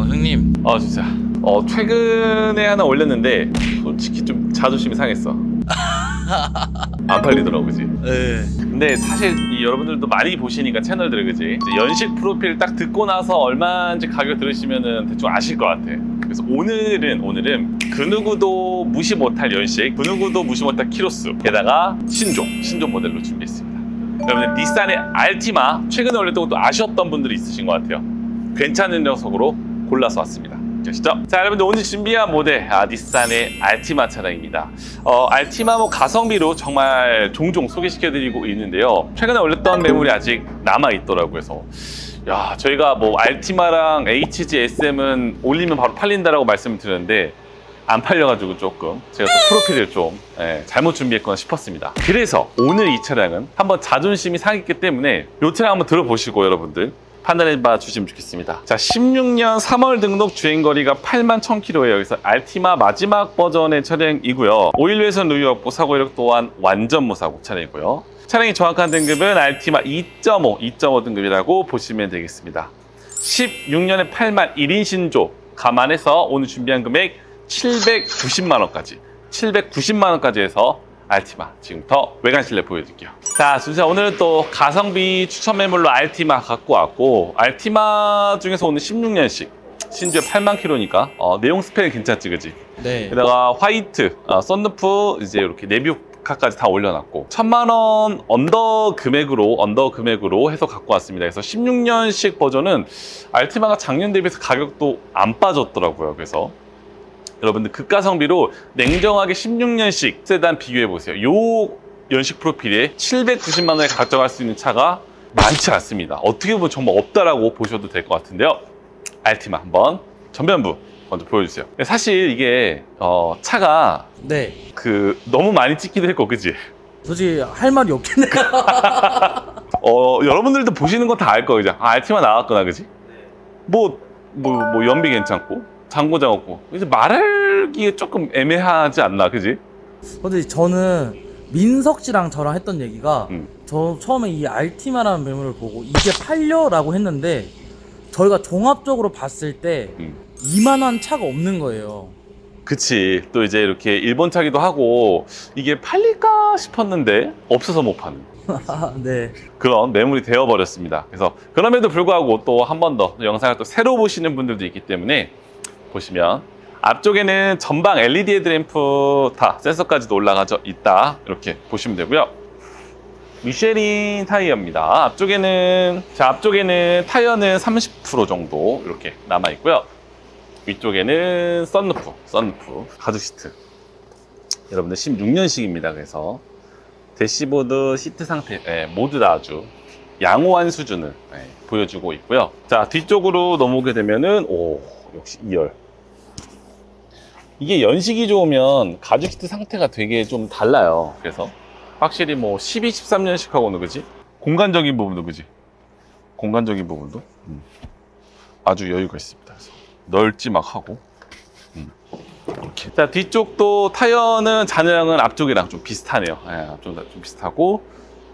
어 형님. 어 진짜. 어 최근에 하나 올렸는데 솔직히 좀 자존심이 상했어. 안 팔리더라고 그지? 네. 근데 사실 이 여러분들도 많이 보시니까 채널들을 그지? 이제 연식 프로필 딱 듣고 나서 얼마인지 가격 들으시면은 대충 아실 것 같아. 그래서 오늘은 오늘은 그 누구도 무시 못할 연식 그 누구도 무시 못할 키로수 게다가 신종 신종 모델로 준비했습니다. 여러분들 닛산의 알티마 최근에 올렸던 것도 아쉬웠던 분들이 있으신 것 같아요. 괜찮은 녀석으로 골라서 왔습니다. 아시죠? 자, 여러분들 오늘 준비한 모델 아, 닛산의 알티마 차량입니다. 어, 알티마 뭐 가성비로 정말 종종 소개시켜드리고 있는데요. 최근에 올렸던 매물이 아직 남아 있더라고요. 그래서 야, 저희가 뭐 알티마랑 HG SM은 올리면 바로 팔린다라고 말씀을 드렸는데 안 팔려가지고 조금 제가 또 프로필을 좀 예, 잘못 준비했거나 싶었습니다. 그래서 오늘 이 차량은 한번 자존심이 상했기 때문에 이 차량 한번 들어보시고 여러분들 판단해 봐 주시면 좋겠습니다. 자, 16년 3월 등록 주행거리가 8만 1000km예요. 그래서 알티마 마지막 버전의 차량이고요. 오일 회선 누유 없고 사고 이력 또한 완전 무사고 차량이고요. 차량이 정확한 등급은 알티마 2.5, 2.5 등급이라고 보시면 되겠습니다. 16년에 8만 1인 신조 감안해서 오늘 준비한 금액 790만 원까지 790만 원까지 해서 알티마 지금부터 외관 실내 보여드릴게요 자 순서 오늘은 또 가성비 추천 매물로 알티마 갖고 왔고 알티마 중에서 오늘 16년식 신주에 8만 킬로니까 어, 내용 스펙 괜찮지 그지? 네. 게다가 화이트, 어, 썬루프 이제 이렇게 내비 카까지 다 올려놨고 천만 원 언더 금액으로 언더 금액으로 해서 갖고 왔습니다. 그래서 16년식 버전은 알티마가 작년 대비해서 가격도 안 빠졌더라고요. 그래서 여러분들 극가성비로 냉정하게 16년식 세단 비교해 보세요. 요 연식 프로필에 790만 원에 가져갈 수 있는 차가 많지 않습니다. 어떻게 보면 정말 없다라고 보셔도 될 것 같은데요. 알티마 한번 전면부 먼저 보여주세요. 사실 이게 어, 차가 네. 그 너무 많이 찍기도 했고, 그지? 솔직히 할 말이 없겠네요. 어 여러분들도 보시는 건 다 알 거예요, 그죠? 아, 알티마 나왔구나, 그지? 뭐, 뭐, 뭐 연비 괜찮고 장고장 없고 이제 말하기에 조금 애매하지 않나, 그지? 근데 저는 민석 씨랑 저랑 했던 얘기가 음. 저 처음에 이 알티마라는 매물을 보고 이게 팔려라고 했는데 저희가 종합적으로 봤을 때 음. 이만한 차가 없는 거예요. 그치. 또 이제 이렇게 일본 차기도 하고 이게 팔릴까 싶었는데 없어서 못 파는. 아, 네. 그런 매물이 되어버렸습니다. 그래서 그럼에도 불구하고 또 한 번 더 영상을 또 새로 보시는 분들도 있기 때문에 보시면 앞쪽에는 전방 LED 헤드램프 다 센서까지도 올라가져 있다 이렇게 보시면 되고요. 미쉐린 타이어입니다. 앞쪽에는 자 앞쪽에는 타이어는 30% 정도 이렇게 남아 있고요. 위쪽에는 썬루프, 썬루프 가죽 시트. 여러분들 16년식입니다. 그래서 대시보드 시트 상태 예, 모두 다 아주 양호한 수준을 예, 보여주고 있고요. 자 뒤쪽으로 넘어오게 되면은 오 역시 2열. 이게 연식이 좋으면 가죽 시트 상태가 되게 좀 달라요. 그래서 확실히 뭐 12, 13년식하고는 그지? 공간적인 부분도 그지? 공간적인 부분도 음, 아주 여유가 있습니다. 그래서 널찍막하고 음, 이렇게. 자 뒤쪽도 타이어는 잔여량은 앞쪽이랑 좀 비슷하네요. 예, 앞쪽이랑 좀 비슷하고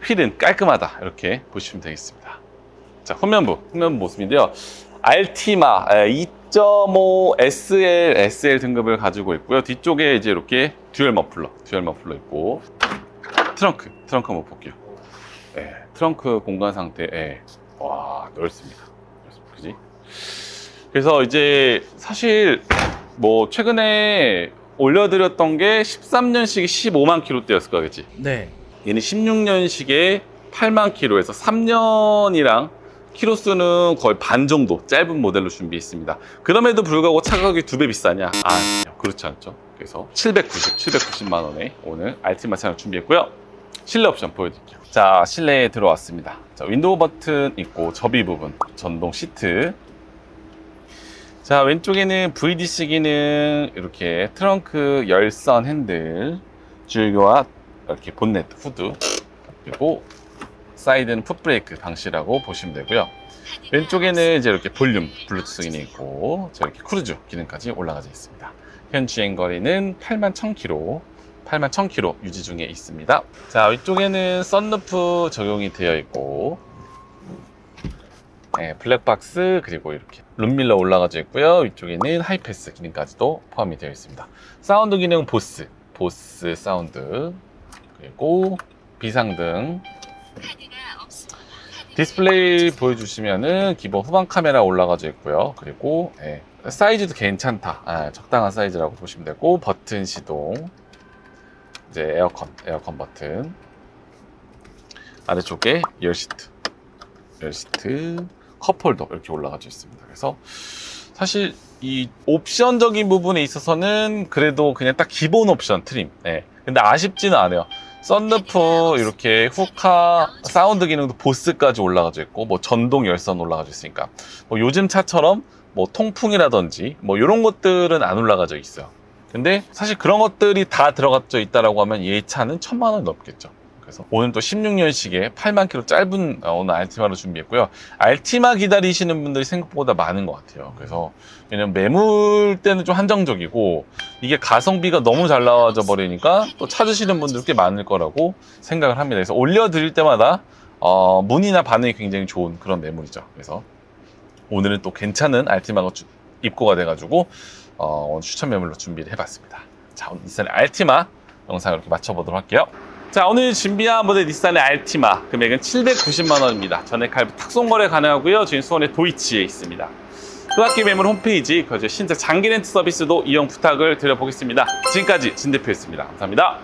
휠은 깔끔하다 이렇게 보시면 되겠습니다. 자 후면부 후면부 모습인데요. 알티마 2.5 SL SL 등급을 가지고 있고요. 뒤쪽에 이제 이렇게 듀얼 머플러 듀얼 머플러 있고 트렁크 트렁크 한번 볼게요. 예, 트렁크 공간 상태 예. 와 넓습니다. 그지? 그래서 이제 사실 뭐 최근에 올려드렸던 게 13년식이 15만 킬로대였을 거겠지. 네. 얘는 16년식에 8만 킬로에서 3년이랑 키로수는 거의 반 정도 짧은 모델로 준비했습니다. 그럼에도 불구하고 차 가격이 두 배 비싸냐? 아, 그렇지 않죠. 그래서 790, 790만 원에 오늘 알티마 차량 준비했고요. 실내 옵션 보여드릴게요. 자, 실내에 들어왔습니다. 자, 윈도우 버튼 있고 접이 부분, 전동 시트. 자, 왼쪽에는 VDC 기능, 이렇게 트렁크 열선 핸들, 줄교와 이렇게 본넷, 후드, 그리고 사이드는 풋브레이크 방식이라고 보시면 되고요. 왼쪽에는 이제 이렇게 볼륨, 블루투스 기능이 있고, 저렇게 크루즈 기능까지 올라가져 있습니다. 현 주행 거리는 8만 1000km, 8만 1000km 유지 중에 있습니다. 자, 위쪽에는 썬루프 적용이 되어 있고, 예, 블랙박스 그리고 이렇게 룸밀러 올라가져 있고요. 위쪽에는 하이패스 기능까지도 포함이 되어 있습니다. 사운드 기능 보스, 보스 사운드 그리고 비상등 디스플레이 보여주시면은 기본 후방 카메라 올라가져 있고요. 그리고 예, 사이즈도 괜찮다. 아, 적당한 사이즈라고 보시면 되고 버튼 시동, 이제 에어컨, 에어컨 버튼 아래쪽에 열 시트, 열 시트, 컵홀더 이렇게 올라가져 있습니다. 그래서 사실 이 옵션적인 부분에 있어서는 그래도 그냥 딱 기본 옵션 트림. 네. 근데 아쉽지는 않아요. 썬루프 이렇게 후카 사운드 기능도 보스까지 올라가져 있고 뭐 전동 열선 올라가져 있으니까 뭐 요즘 차처럼 뭐 통풍이라든지 뭐 이런 것들은 안 올라가져 있어요. 근데 사실 그런 것들이 다 들어가져 있다라고 하면 이 차는 천만 원 넘겠죠. 그래서 오늘 또 16년식에 8만 킬로 짧은 어, 오늘 알티마로 준비했고요. 알티마 기다리시는 분들이 생각보다 많은 것 같아요. 그래서 왜냐면 매물 때는 좀 한정적이고 이게 가성비가 너무 잘 나와져 버리니까 또 찾으시는 분들 꽤 많을 거라고 생각을 합니다. 그래서 올려드릴 때마다 어, 문의나 반응이 굉장히 좋은 그런 매물이죠. 그래서 오늘은 또 괜찮은 알티마가 주- 입고가 돼가지고 어, 추천 매물로 준비를 해봤습니다. 자, 오늘 닛산의 알티마 영상을 이렇게 맞춰보도록 할게요. 자, 오늘 준비한 모델 닛산의 알티마 금액은 790만 원입니다. 전액 할부 탁송거래 가능하고요. 저희 수원의 도이치에 있습니다. 또학기 매물 홈페이지 그저 신작 장기 렌트 서비스도 이용 부탁을 드려보겠습니다. 지금까지 진 대표였습니다. 감사합니다.